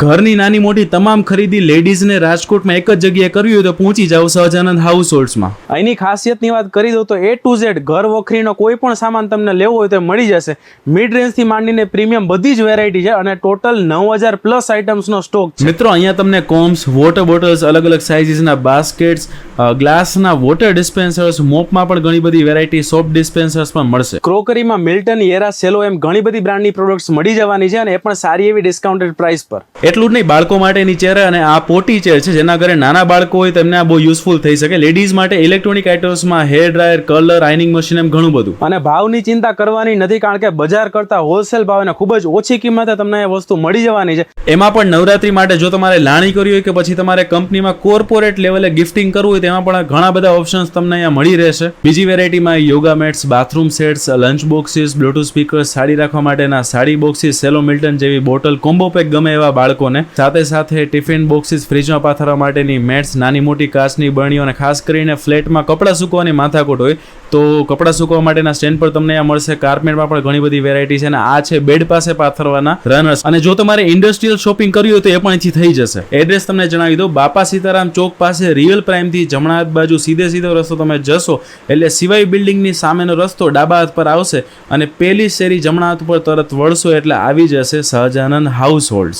ઘરની નાની મોટી તમામ ખરીદી લેડીઝને રાજકોટમાં એક જ જગ્યાએ કરવી હોય તો પહોંચી જાવ સહજાનંદ હાઉસ હોલ્ડ્સમાં અહીંની ખાસિયતની વાત કરી દઉં તો એ ટુ ઝેડ ઘર વખરીનો કોઈ પણ સામાન તમને લેવો હોય તો મળી જશે. મિડ રેન્જથી માંડીને પ્રીમિયમ બધી જ વેરાયટી છે અને ટોટલ નવ હજાર પ્લસ આઇટમ્સનો સ્ટોક છે. મિત્રો અહીંયા તમને કોમ્સ વોટર બોટલ્સ અલગ અલગ સાઇઝીસના બાસ્કેટ્સ ગ્લાસના વોટર ડિસ્પેન્સર્સ મોપમાં પણ ઘણી બધી વેરાયટી સોપ ડિસ્પેન્સર્સ પણ મળશે. ક્રોકરીમાં મિલ્ટન યેરા સેલો એમ ઘણી બધી બ્રાન્ડની પ્રોડક્ટ્સ મળી જવાની છે અને એ પણ સારી એવી ડિસ્કાઉન્ટેડ પ્રાઇસ પર. એટલું જ નહીં બાળકો માટેની ચેર અને આ પોટી ચેર છે જેના ઘરે નાના બાળકો હોય તેમને આ બહુ યુઝફુલ થઈ શકે. લેડીઝ માટે electronic આઇટમ્સમાં hair dryer colour ironing machine એમ ઘણું બધું. અને ભાવની ચિંતા કરવાની નથી કારણ કે બજાર કરતા હોલસેલ ભાવે ખૂબ જ ઓછી કિંમતે તમને એ વસ્તુ મળી જવાની છે. એમાં પણ નવરાત્રી માટે જો તમારે લાણી કરવી હોય કે પછી તમારે કંપનીમાં કોર્પોરેટ લેવલે ગિફ્ટિંગ કરવું હોય તેમાં પણ ઘણા બધા ઓપ્શન્સ તમને અહીંયા મળી રહેશે. બીજી વેરાયટીમાં yoga mats bathroom sets lunch boxes bluetooth speakers sari રાખવા માટેના સાડી બોક્સીસ સેલો મિલ્ટન જેવી બોટલ કોમ્બો પેક ગમે એવા બાળકોને. સાથે સાથે ટિફિન બોક્સીસ ફ્રીજમાં પાથરવા માટેની મેટ્સ, નાની મોટી કાચની બરણીઓ અને ખાસ કરીને ફ્લેટમાં કપડાં સૂકવવાની માથાકૂટ હોય તો કપડાં સૂકવવા માટેના સ્ટેન્ડ પર તમને અહીંયા મળશે. કાર્પેટમાં પણ ઘણી બધી વેરાયટી છે અને આ છે બેડ પાસે પાથરવાના રનર્સ. અને જો તમારે ઇન્ડસ્ટ્રીયલ શોપિંગ કરવી હોય તો એ પણ અહીંથી થઈ જશે. એડ્રેસ તમને જણાવી દો બાપા સીતારામ ચોક પાસે રિયલ પ્રાઇમથી જમણા હાથ બાજુ સીધે સીધો રસ્તો તમે જશો એટલે સિવાય બિલ્ડિંગની સામેનો રસ્તો ડાબા હાથ પર આવશે અને પેલી શેરી જમણા હાથ પર તરત વળશો એટલે આવી જશે સહજાનંદ હાઉસ હોલ્ડ્સ